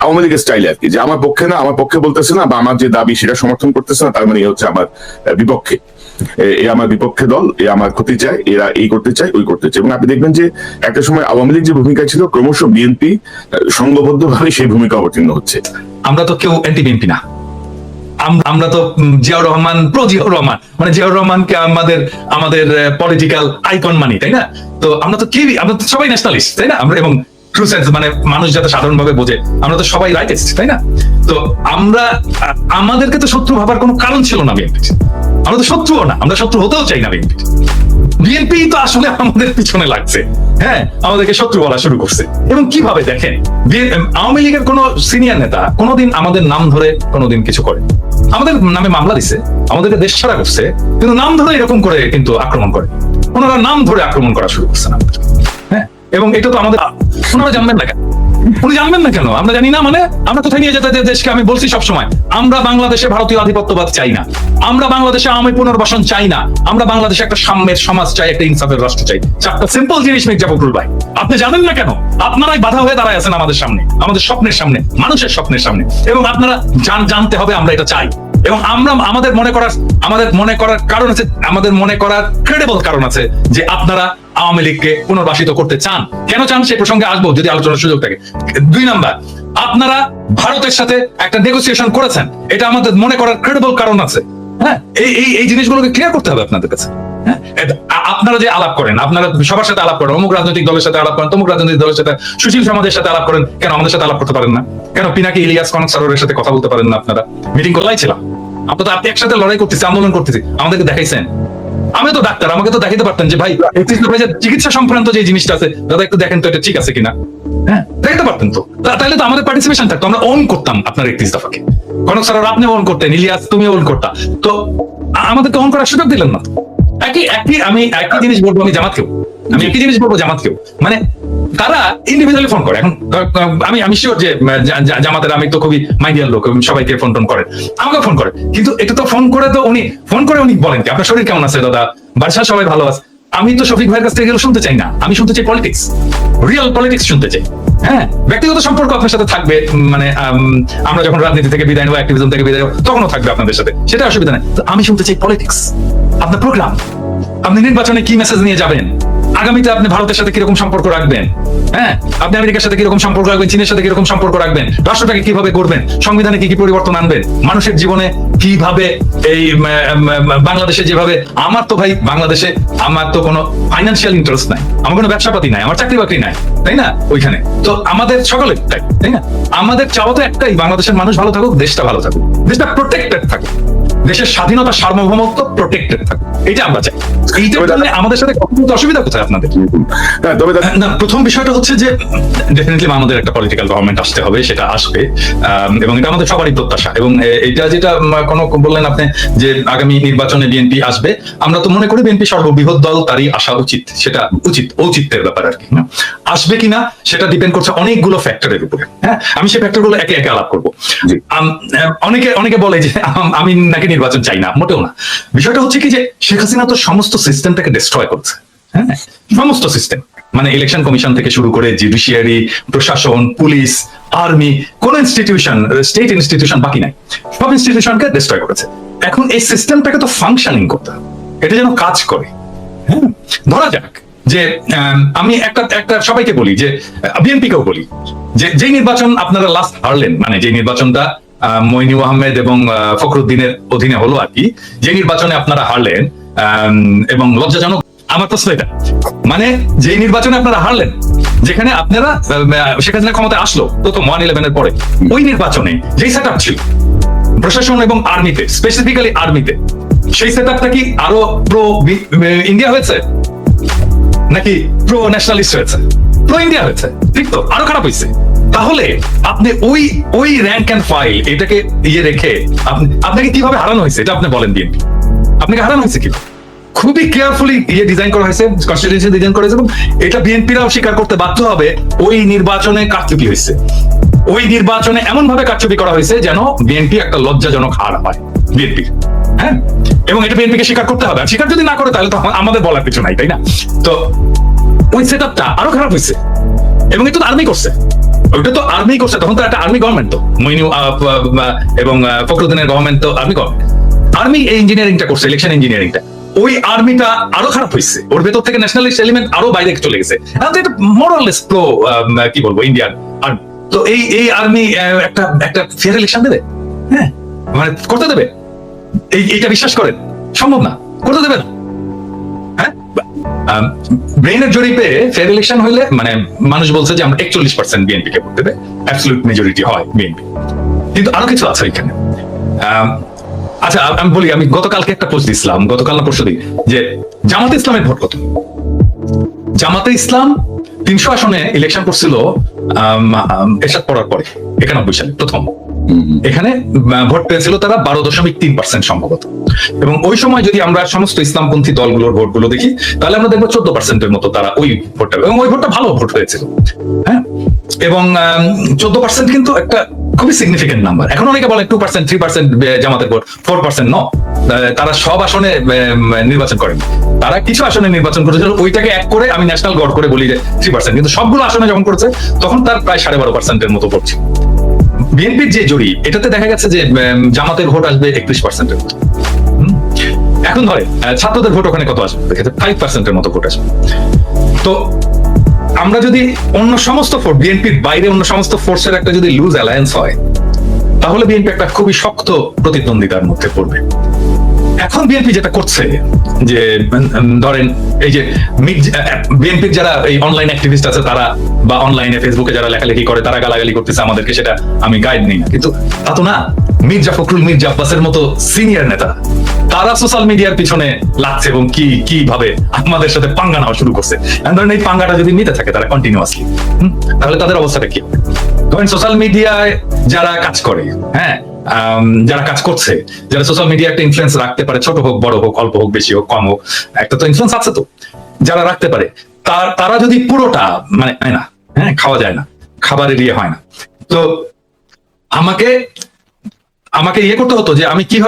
আওয়ামী লীগের স্টাইলে আর কি। যে আমার পক্ষে না, আমার পক্ষে বলতেছে না, বা আমার যে দাবি সেটা সমর্থন করতেছে না, তার মানে হচ্ছে আমার বিপক্ষে। এ- আমার বিপক্ষে দল, এ আমার ক্ষতি চায়, এরা এই করতে চায়, ওই করতে চায়। এবং আপনি দেখবেন যে একটা সময় আওয়ামী লীগ যে ভূমিকা ছিল, ক্রমশ বিএনপি সংঘবদ্ধ ভাবে সেই ভূমিকা অবতীর্ণ হচ্ছে। আমরা তো কেউ অ্যান্টি বিএনপি না আমরা তো জিয়াউর রহমান প্রো জিয়াউর রহমান। মানে জিয়াউর রহমানকে আমাদের আমাদের পলিটিক্যাল আইকন মানি, তাই না? তো আমরা তো কেউই, আমরা তো সবাই ন্যাশনালিস্ট তাই না? আমরা এবং ট্রু সেন্স মানে মানুষ যাতে সাধারণভাবে বোঝে। আমরা তো সবাই রাইটেস্ট তাই না? তো আমরা, আমাদেরকে তো শত্রু ভাবার কোনো কারণ ছিল না বিএনপি আমরা তো শত্রুও না, আমরা শত্রু হতেও চাই না বিএনপি বিএনপি তো আসলে আমাদের পিছনে লাগছে। হ্যাঁ আমাদেরকে শত্রু বলা শুরু করছে। এবং কীভাবে দেখেন আওয়ামী লীগের কোন সিনিয়র নেতা কোনোদিন আমাদের নাম ধরে কোনোদিন কিছু করে। আমাদের নামে মামলা দিছে, আমাদেরকে দেশ ছাড়া করছে, কিন্তু নাম ধরে এরকম করে কিন্তু আক্রমণ করে। ওনারা নাম ধরে আক্রমণ করা শুরু করছে না হ্যাঁ এবং এটা তো আমাদের ওনারা জানবেন না কেন? উনি জানবেন না কেন? আমরা জানি না মানে আমরা কোথায় নিয়ে যেতে দেশকে আমি বলছি সবসময়, আমরা বাংলাদেশে ভারতীয় আধিপত্যবাদ চাই না। আমরা বাংলাদেশে আওয়ামী পুনর্বাসন চাই না। আমরা বাংলাদেশে একটা সাম্যের সমাজ চাই, একটা ইনসাফের রাষ্ট্র চাই। চারটা সিম্পল জিনিস মির্জা ফখরুল ভাই আপনি জানেন না কেন? আপনারাই বাধা হয়ে দাঁড়ায় আছেন আমাদের সামনে, আমাদের স্বপ্নের সামনে, মানুষের স্বপ্নের সামনে। এবং আপনারা জান জানতে হবে আমরা এটা চাই। এবং আমরা আমাদের মনে করার, আমাদের মনে করার কারণ আছে, আমাদের মনে করার ক্রেডিবল কারণ আছে যে আপনারা আওয়ামী লীগকে পুনর্বাসিত করতে চান। কেন চান? সেই প্রসঙ্গে আসব, যদি আলোচনার সুযোগ থাকে। দুই নাম্বার, আপনারা ভারতের সাথে একটা নেগোসিয়েশন করেছেন। এটা আমাদের মনে করার ক্রেডিবল কারণ আছে। হ্যাঁ এই এই জিনিসগুলোকে ক্লিয়ার করতে হবে আপনাদের কাছে। হ্যাঁ? আপনারা যে আলাপ করেন, আপনারা সবার সাথে আলাপ করেন, অমুক রাজনৈতিক দলের সাথে আলাপ করেন, তমুক রাজনৈতিক দলের সাথে, সুশীল সমাজের সাথে আলাপ করেন, কেন আমাদের সাথে আলাপ করতে পারেন না? কেন পিনাকি ইলিয়াস কনক সারোরের সাথে কথা বলতে পারেন না আপনারা? মিটিং করলাই ছিলাম তো আপনি একসাথে লড়াই করতেছি, আন্দোলন করতেছি, আমাদেরকে দেখাইছেন। আমি তো ডাক্তার, আমাকে তো দেখাইতে পারতেন যে, ভাই চিকিৎসা সংক্রান্ত যে জিনিসটা আছে, দাদা একটু দেখেন তো, এটা ঠিক আছে কিনা? হ্যাঁ দেখাতে পারতেন তো। তাহলে তো আমাদের পার্টিসিপেশন থাকতো, আমরা অন করতাম আপনার একত্রিশ দফাকে। কনক স্যার আপনি অন করতেন, ইলিয়াস তুমি অন করতা। তো আমাদেরকে অন করার সুযোগ দিলেন না। একই একই আমি একই জিনিস বলব আমি জামাতকেও। আমি একই জিনিস বলব জামাতকেও। মানে তারা ইন্ডিভিজুয়ালি ফোন করে। এখন আমি আমি শিওর যে জামাতের আমি তো খুবই মাইডিয়াল লোক সবাইকে ফোন টোন করেন আমাকে ফোন করে। কিন্তু এটা তো ফোন করে তো উনি ফোন করে উনি বলেন কি আপনার শরীর কেমন আছে দাদা? বাসার সবাই ভালো আছে। আমি তো শফিক ভাইয়ের কাছ থেকে এগুলো শুনতে চাই না। আমি শুনতে চাই পলিটিক্স রিয়েল পলিটিক্স শুনতে চাই। হ্যাঁ? ব্যক্তিগত সম্পর্ক আপনার সাথে থাকবে। মানে আমরা যখন রাজনীতি থেকে বিদায় নেব অ্যাক্টিভিজম থেকে বিদায় নেব তখনও থাকবে আপনাদের সাথে। সেটা অসুবিধা নেই। তো আমি শুনতে চাই পলিটিক্স আপনার প্রোগ্রাম আপনি নির্বাচনে কি মেসেজ নিয়ে যাবেন? আগামীতে আপনি ভারতের সাথে কীরকম সম্পর্ক রাখবেন? হ্যাঁ? আপনি আমেরিকার সাথে কীরকম সম্পর্ক রাখবেন? চীনের সাথে কীরকম সম্পর্ক রাখবেন? রাষ্ট্রটাকে কীভাবে করবেন সংবিধানে কি কি পরিবর্তন আনবেন? মানুষের জীবনে কীভাবে এই বাংলাদেশে যেভাবে, আমার তো ভাই বাংলাদেশে আমার তো কোনো ফাইন্যান্সিয়াল ইন্টারেস্ট নাই। আমার কোনো ব্যবসাপাতি নাই, আমার চাকরি বাকরি নাই, তাই না? ওইখানে। তো আমাদের সকলে, তাই তাই না? আমাদের চাওয়া তো একটাই, বাংলাদেশের মানুষ ভালো থাকুক, দেশটা ভালো থাকুক। দেশটা প্রোটেক্টেড থাকুক। দেশের স্বাধীনতা সার্বভৌমত্ব প্রোটেক্টেড থাকুক এটা আমরা চাই। এইটার জন্য আমাদের সাথে অসুবিধা কোথায় আপনাদের? হ্যাঁ তবে না প্রথম বিষয়টা হচ্ছে যে ডেফিনেটলি আমাদের একটা পলিটিক্যাল গভর্নমেন্ট আসতে হবে সেটা আসবে। এবং এটা আমাদের সবারই প্রত্যাশা। এবং এটা যেটা কোনো বললেন আপনি যে আগামী নির্বাচনে বিএনপি আসবে আমরা তো মনে করি বিএনপি সর্ববৃহৎ দল তারই আসা উচিত। সেটা উচিত ঔচিত্যের ব্যাপার আর কি হ্যাঁ? আসবে কিনা সেটা ডিপেন্ড করছে অনেকগুলো ফ্যাক্টরের উপরে। হ্যাঁ? আমি সেই ফ্যাক্টরগুলো একে একে আলাপ করব। অনেকে অনেকে বলে যে আমি নাকি নির্বাচন চাই না মোটেও না। বিষয়টা হচ্ছে কি যে শেখ হাসিনা তো সমস্ত সিস্টেমটাকে ডিস্ট্রয় করছে। হ্যাঁ? সমস্ত সিস্টেম মানে ইলেকশন কমিশন থেকে শুরু করে জুডিশিয়ারি প্রশাসন পুলিশ আর্মি কোন ইনস্টিটিউশন স্টেট ইনস্টিটিউশন বাকি নাই। সব ইনস্টিটিউশনকে ডিস্ট্রয় করেছে। এখন এই সিস্টেমটাকে তো ফাংশনিং করতে এটা যেন কাজ করে। হ্যাঁ? ধরা যাক। যে আমি একটা একটা সবাইকে বলি যে বিএনপি কেও বলি যে যে নির্বাচন আপনারা লাস্ট হারলেন মানে যে নির্বাচনটা আহ, মইনুল আহমেদ এবং ফখরুদ্দিনের অধীনে হলো আর কি যে নির্বাচনে আপনারা হারলেন এবং লজ্জাজনক আমার প্রশ্ন এটা মানে যে নির্বাচনে আপনারা হারলেন যেখানে আপনারা শেখ হাসিনা ক্ষমতায় আসলো প্রথম ওয়ান ইলেভেনের পরে ওই নির্বাচনে যেই সেট ছিল প্রশাসন এবং আর্মিতে স্পেসিফিক্যালি আর্মিতে সেই সেট আপটা কি আরও প্রো ইন্ডিয়া হয়েছে? নাকি প্রো ন্যাশনালিস্ট হয়েছে? প্রো ইন্ডিয়া হয়েছে? ঠিক তো, আরও খারাপ হয়েছে। তাহলে আপনি ওই ওই র্যাঙ্ক অ্যান্ড ফাইল এটাকে ইয়ে রেখে আপনাকে কীভাবে হারানো হয়েছে, এটা আপনি বলেন বিএনপি আপনাকে হারানো হয়েছে কি খুবই কেয়ারফুলি ইয়ে ডিজাইন করা হয়েছে কনস্টিটিউশন ডিজাইন করা হয়েছে, এবং এটা বিএনপিরাও স্বীকার করতে বাধ্য হবে, ওই নির্বাচনে কারচুপি হয়েছে। ওই নির্বাচনে এমন ভাবে কারচুপি করা হয়েছে যেন বিএনপি একটা লজ্জাজনক হার হয়। বিএনপি। হ্যাঁ? এবং এটা বিএনপিকে স্বীকার করতে হবে। আর স্বীকার যদি না করে, তাহলে তো আমাদের বলার কিছু নাই, তাই না? তো ওই সেট আপটা আরও খারাপ হয়েছে। এবং এটা তো আর্মি করছে। ওটা তো আর্মি করছে। তখন তো একটা আর্মি গভর্নমেন্ট তো। মইনু এবং ফখরুদ্দিনের গভর্নমেন্ট তো আর্মি গভর্নমেন্ট আর্মি এই ইঞ্জিনিয়ারিংটা করছে ইলেকশন ইঞ্জিনিয়ারিংটা ওই আর্মিটা আরও খারাপ হয়েছে। ওর ভেতর থেকে ন্যাশনালিস্ট এলিমেন্ট আরও বাইরে চলে গেছে। মোরালেস প্রো কি বলব ইন্ডিয়ান আর তো এই এই আর্মি একটা একটা ফেয়ার ইলেকশন দেবে। হ্যাঁ? মানে করতে দেবে। এই, এইটা বিশ্বাস করেন। সম্ভব না। করতে দেবে না হ্যাঁ ব্রেনের জরিপে ফেয়ার ইলেকশন হইলে মানে মানুষ বলছে যে আমরা একচল্লিশ পার্সেন্ট বিএনপি কে ভোট দেবে। অ্যাবসলিউট মেজরিটি হয় বিএনপি কিন্তু আরও কিছু আছে এখানে। আচ্ছা আমি বলি, আমি গতকালকে একটা পোস্ট দিছিলাম, গতকাল না পরশু যে জামাতে ইসলামের ভোট কত? জামাতে ইসলাম তিনশো আসনে ইলেকশন করছিল এরশাদ পড়ার পরে, একানব্বই সালে, প্রথম। এখানে ভোট পেয়েছিল তারা বারো দশমিক তিন পার্সেন্ট সম্ভবত। এবং ওই সময় যদি আমরা সমস্ত ইসলামপন্থী দলগুলোর ভোটগুলো দেখি, তাহলে আমরা দেখব চোদ্দ পার্সেন্টের মতো তারা ওই ভোটটা এবং ওই ভোটটা ভালো ভোট হয়েছিল হ্যাঁ? এবং চোদ্দ পার্সেন্ট কিন্তু একটা খুবই সিগনিফিকেন্ট নাম্বার এখন অনেকে বলে টু পার্সেন্ট থ্রি পার্সেন্ট জামাতের ভোট ফোর পার্সেন্ট ন তারা সব আসনে নির্বাচন করেন। তারা কিছু আসনে নির্বাচন করেছিল, ওইটাকে এক করে আমি ন্যাশনাল গড় করে বলি যে থ্রি পার্সেন্ট কিন্তু সবগুলো আসনে যখন করেছে, তখন তার প্রায় সাড়ে বারো পার্সেন্টের মতো ছিল। বিএনপির যে জরিপ এটাতে দেখা গেছে যে জামাতের ভোট আসবে একত্রিশ পার্সেন্টের মতো। এখন ধরে ছাত্রদের ভোট ওখানে কত আসবে? দেখেছে ফাইভ পার্সেন্টের মতো ভোট আসবে। তো আমরা যদি অন্য সমস্ত ফোর্স বিএনপির বাইরে অন্য সমস্ত ফোর্সের একটা যদি লুজ অ্যালায়েন্স হয়, তাহলে বিএনপি একটা খুবই শক্ত প্রতিদ্বন্দ্বিতার মধ্যে পড়বে। এখন বিএনপি যেটা করছে, যে ধরেন এই যে বিএনপির যারা এই অনলাইন অ্যাক্টিভিস্ট আছে তারা বা অনলাইনে ফেসবুকে যারা লেখালেখি করে, তারা গালাগালি করতেছে আমাদেরকে, সেটা আমি গাইড নিই। কিন্তু তা তো না, মির্জা ফখরুল, মির্জা আব্বাসের মতো সিনিয়র নেতা, তারা সোশ্যাল মিডিয়ার পিছনে লাগছে এবং কি, কীভাবে আমাদের সাথে পাঙ্গা নেওয়া শুরু করছে। ধরেন এই পাঙ্গাটা যদি নিতে থাকে তারা কন্টিনিউয়াসলি তাহলে তাদের অবস্থাটা কি? ধরেন সোশ্যাল মিডিয়ায় যারা কাজ করে হ্যাঁ যারা কাজ করছে, যারা সোশ্যাল মিডিয়া একটা ইনফ্লুয়েন্স রাখতে পারে, ছোট হোক, বড় হোক, অল্প হোক, বেশি হোক, কম হোক, একটা তো ইনফ্লুয়েন্স আছে তো, যারা রাখতে পারে, তার, তারা যদি পুরোটা মানে না হ্যাঁ খাওয়া যায় না খাবারের ইয়ে হয় না। তো আমাকে আমাকে ইয়ে করতে হতো যে আমি কীভাবে